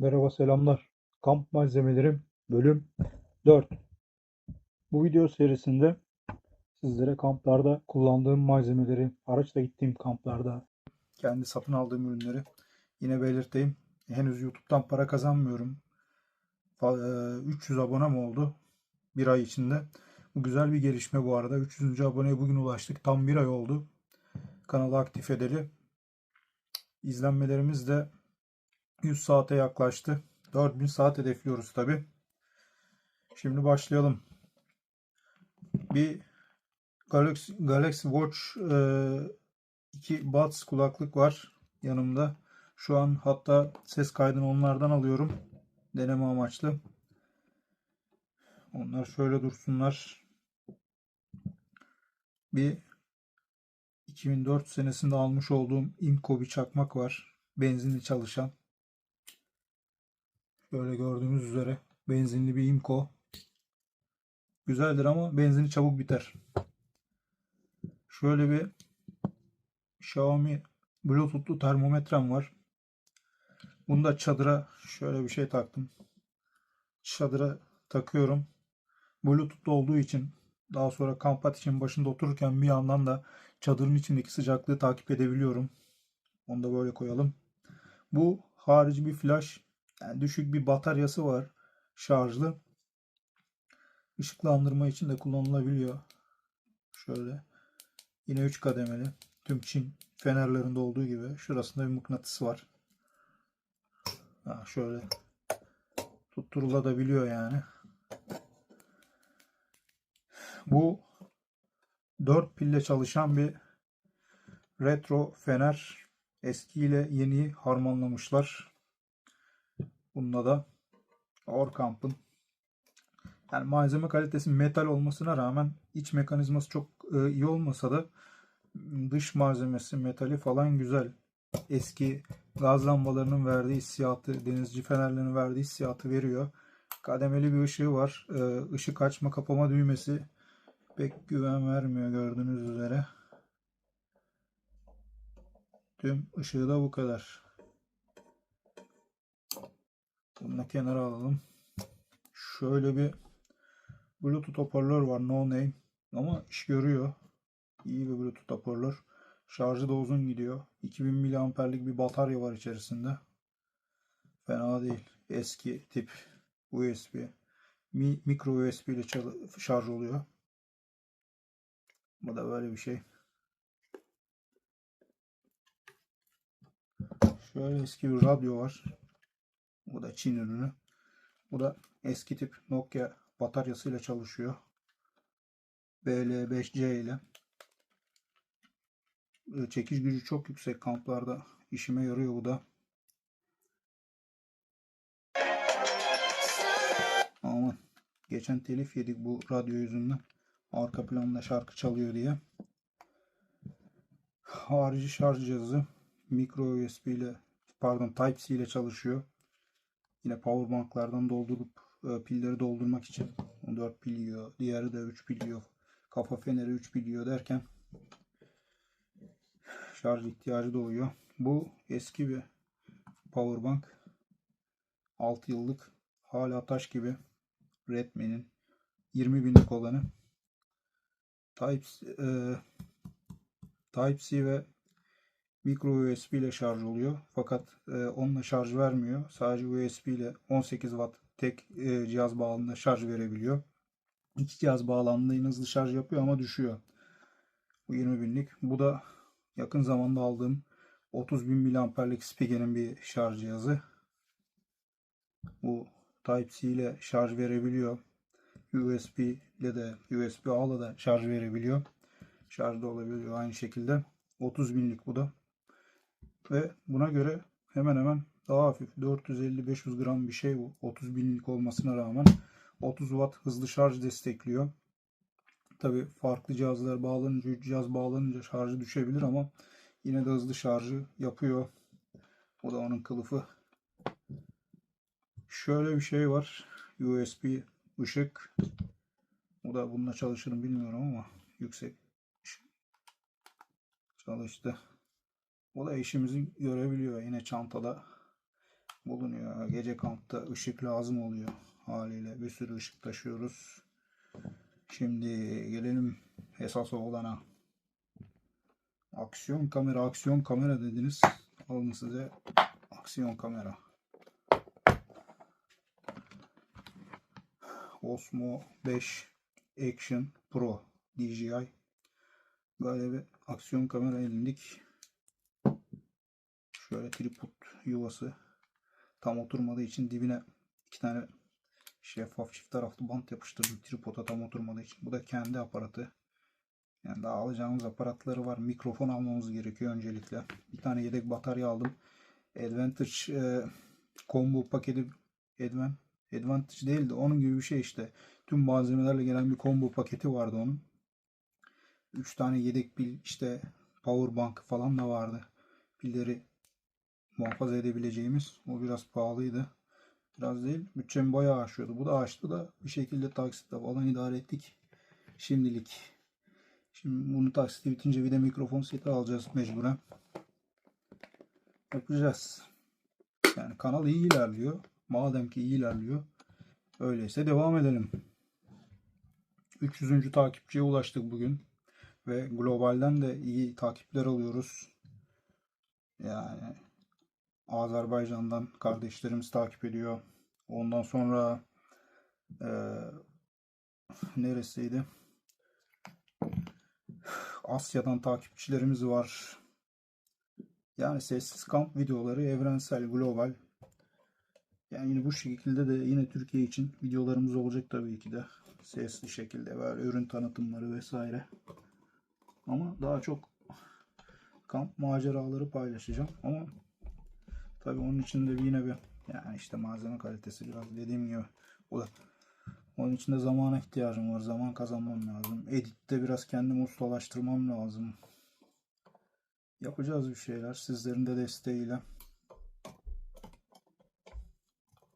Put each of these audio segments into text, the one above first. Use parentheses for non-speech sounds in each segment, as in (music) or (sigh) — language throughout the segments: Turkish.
Merhaba selamlar. Kamp malzemelerim bölüm 4. Bu video serisinde sizlere kamplarda kullandığım malzemeleri, araçla gittiğim kamplarda kendi satın aldığım ürünleri yine belirteyim. Henüz YouTube'dan para kazanmıyorum. Fa- e, 300 abonem oldu bir ay içinde. Bu güzel bir gelişme bu arada. 300. aboneye bugün ulaştık. Tam bir ay oldu. Kanalı aktif edeli. İzlenmelerimiz de 100 saate yaklaştı. 4000 saat hedefliyoruz tabi. Şimdi başlayalım. Bir Galaxy, Galaxy Watch e, 2 Buds kulaklık var yanımda. Şu an hatta ses kaydını onlardan alıyorum. Deneme amaçlı. Onlar şöyle dursunlar. Bir 2004 senesinde almış olduğum Imco bir çakmak var. Benzinli çalışan. Böyle gördüğünüz üzere benzinli bir Imco. Güzeldir ama benzini çabuk biter. Şöyle bir Xiaomi Bluetooth'lu termometrem var. Bunu da çadıra şöyle bir şey taktım. Çadıra takıyorum. Bluetooth'lu olduğu için daha sonra kamp ateşinin başında otururken bir yandan da çadırın içindeki sıcaklığı takip edebiliyorum. Onu da böyle koyalım. Bu harici bir flash yani düşük bir bataryası var. Şarjlı. Işıklandırma için de kullanılabiliyor. Şöyle. Yine 3 kademeli. Tüm Çin fenerlerinde olduğu gibi. Şurasında bir mıknatıs var. Ha, şöyle tutturulabiliyor yani. Bu 4 pille çalışan bir retro fener. Eski ile yeniyi harmanlamışlar. Bunda da Orkamp'ın yani malzeme kalitesi metal olmasına rağmen iç mekanizması çok e, iyi olmasa da dış malzemesi metali falan güzel. Eski gaz lambalarının verdiği hissiyatı, denizci fenerlerinin verdiği hissiyatı veriyor. Kademeli bir ışığı var. E, ışık açma kapama düğmesi pek güven vermiyor gördüğünüz üzere. Tüm ışığı da bu kadar. Bunu kenara alalım. Şöyle bir Bluetooth hoparlör var. No name. Ama iş görüyor. İyi bir Bluetooth hoparlör. Şarjı da uzun gidiyor. 2000 miliamperlik bir batarya var içerisinde. Fena değil. Eski tip USB. Mi, mikro USB ile şarj oluyor. Bu da böyle bir şey. Şöyle eski bir radyo var. Bu da Çin ürünü. Bu da eski tip Nokia bataryasıyla çalışıyor. BL5C ile. Çekiş gücü çok yüksek kamplarda işime yarıyor bu da. Aman geçen telif yedik bu radyo yüzünden. Arka planda şarkı çalıyor diye. Harici şarj cihazı micro USB ile pardon Type-C ile çalışıyor. Yine powerbanklardan doldurup e, pilleri doldurmak için 4 pil yiyor. Diğeri de 3 pil yiyor. Kafa feneri 3 pil yiyor derken şarj ihtiyacı doğuyor. Bu eski bir powerbank. 6 yıllık hala taş gibi Redmi'nin 20 binlik olanı. Type e, Type-C ve micro USB ile şarj oluyor. Fakat e, onunla şarj vermiyor. Sadece USB ile 18 watt tek e, cihaz bağlandığında şarj verebiliyor. İki cihaz bağlandığında yine hızlı şarj yapıyor ama düşüyor. Bu 20 binlik. Bu da yakın zamanda aldığım 30 bin miliamperlik Spige'nin bir şarj cihazı. Bu Type-C ile şarj verebiliyor. USB ile de USB A'la da şarj verebiliyor. Şarj da olabiliyor aynı şekilde. 30 binlik bu da. Ve buna göre hemen hemen daha hafif 450-500 gram bir şey bu. 30 binlik olmasına rağmen 30 watt hızlı şarj destekliyor. Tabi farklı cihazlar bağlanınca, cihaz bağlanınca şarjı düşebilir ama yine de hızlı şarjı yapıyor. O da onun kılıfı. Şöyle bir şey var. USB ışık. O da bununla çalışır bilmiyorum ama yüksek çalıştı. O da işimizi görebiliyor. Yine çantada bulunuyor. Gece kampta ışık lazım oluyor haliyle. Bir sürü ışık taşıyoruz. Şimdi gelelim esas olana. Aksiyon kamera, aksiyon kamera dediniz. Alın size aksiyon kamera. Osmo 5 Action Pro DJI. Böyle bir aksiyon kamera edindik. Şöyle tripod yuvası tam oturmadığı için dibine iki tane şeffaf çift taraflı bant yapıştırdım tripoda tam oturmadığı için. Bu da kendi aparatı. Yani daha alacağımız aparatları var. Mikrofon almamız gerekiyor öncelikle. Bir tane yedek batarya aldım. Advantage e, combo paketi Advan, Advantage değildi. Onun gibi bir şey işte. Tüm malzemelerle gelen bir combo paketi vardı onun. 3 tane yedek pil işte power bank falan da vardı. Pilleri muhafaza edebileceğimiz. O biraz pahalıydı. Biraz değil. Bütçemi bayağı aşıyordu. Bu da aştı da bir şekilde taksitle falan idare ettik. Şimdilik. Şimdi bunu taksiti bitince bir de mikrofon seti alacağız mecburen. Yapacağız. Yani kanal iyi ilerliyor. Madem ki iyi ilerliyor. Öyleyse devam edelim. 300. takipçiye ulaştık bugün. Ve globalden de iyi takipler alıyoruz. Yani Azerbaycan'dan kardeşlerimiz takip ediyor. Ondan sonra e, neresiydi? Asya'dan takipçilerimiz var. Yani sessiz kamp videoları evrensel, global. Yani yine bu şekilde de yine Türkiye için videolarımız olacak tabii ki de. Sesli şekilde böyle ürün tanıtımları vesaire. Ama daha çok kamp maceraları paylaşacağım. Ama tabii onun için de yine bir yani işte malzeme kalitesi biraz dediğim gibi o da onun için de zamana ihtiyacım var. Zaman kazanmam lazım. Editte biraz kendimi ustalaştırmam lazım. Yapacağız bir şeyler sizlerin de desteğiyle.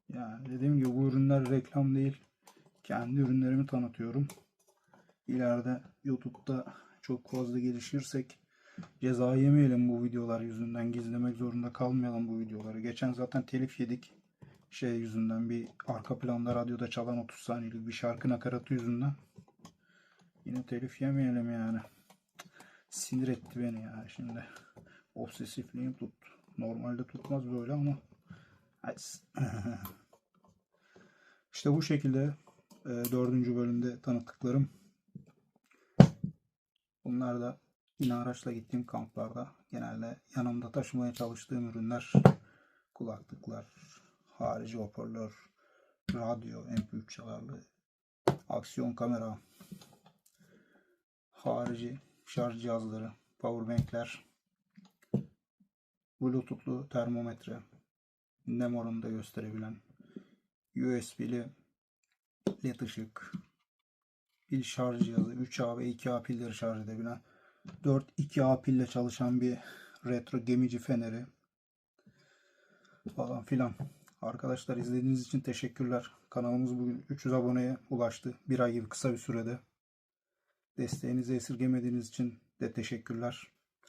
Yani dediğim gibi bu ürünler reklam değil. Kendi ürünlerimi tanıtıyorum. İleride YouTube'da çok fazla gelişirsek ceza yemeyelim bu videolar yüzünden. Gizlemek zorunda kalmayalım bu videoları. Geçen zaten telif yedik. Şey yüzünden bir arka planda radyoda çalan 30 saniyelik bir şarkı nakaratı yüzünden. Yine telif yemeyelim yani. Sinir etti beni ya şimdi. Obsesifliğim tuttu. Normalde tutmaz böyle ama. (laughs) işte bu şekilde e, dördüncü bölümde tanıttıklarım. Bunlar da yine araçla gittiğim kamplarda genelde yanımda taşımaya çalıştığım ürünler kulaklıklar, harici hoparlör, radyo, MP3 çalarlı, aksiyon kamera, harici şarj cihazları, powerbankler, bluetoothlu termometre, nem oranında gösterebilen, USB'li led ışık, pil şarj cihazı, 3A ve 2A pilleri şarj edebilen, 4 2A pille çalışan bir retro gemici feneri falan filan. Arkadaşlar izlediğiniz için teşekkürler. Kanalımız bugün 300 aboneye ulaştı. Bir ay gibi kısa bir sürede. Desteğinizi esirgemediğiniz için de teşekkürler.